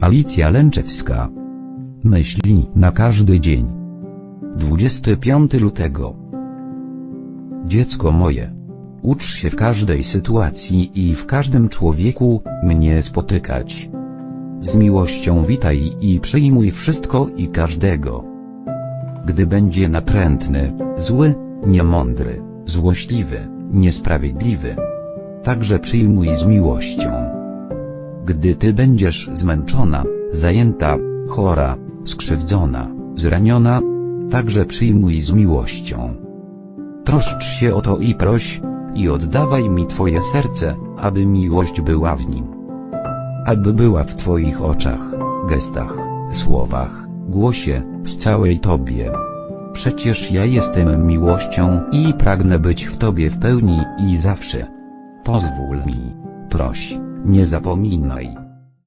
Alicja Lęczewska. Myśli na każdy dzień. 25 lutego. Dziecko moje. Ucz się w każdej sytuacji i w każdym człowieku mnie spotykać. Z miłością witaj i przyjmuj wszystko i każdego. Gdy będzie natrętny, zły, niemądry, złośliwy, niesprawiedliwy, także przyjmuj z miłością. Gdy ty będziesz zmęczona, zajęta, chora, skrzywdzona, zraniona, także przyjmuj z miłością. Troszcz się o to i proś, i oddawaj mi twoje serce, aby miłość była w nim. Aby była w twoich oczach, gestach, słowach, głosie, w całej tobie. Przecież ja jestem miłością i pragnę być w tobie w pełni i zawsze. Pozwól mi, proś, nie zapominaj.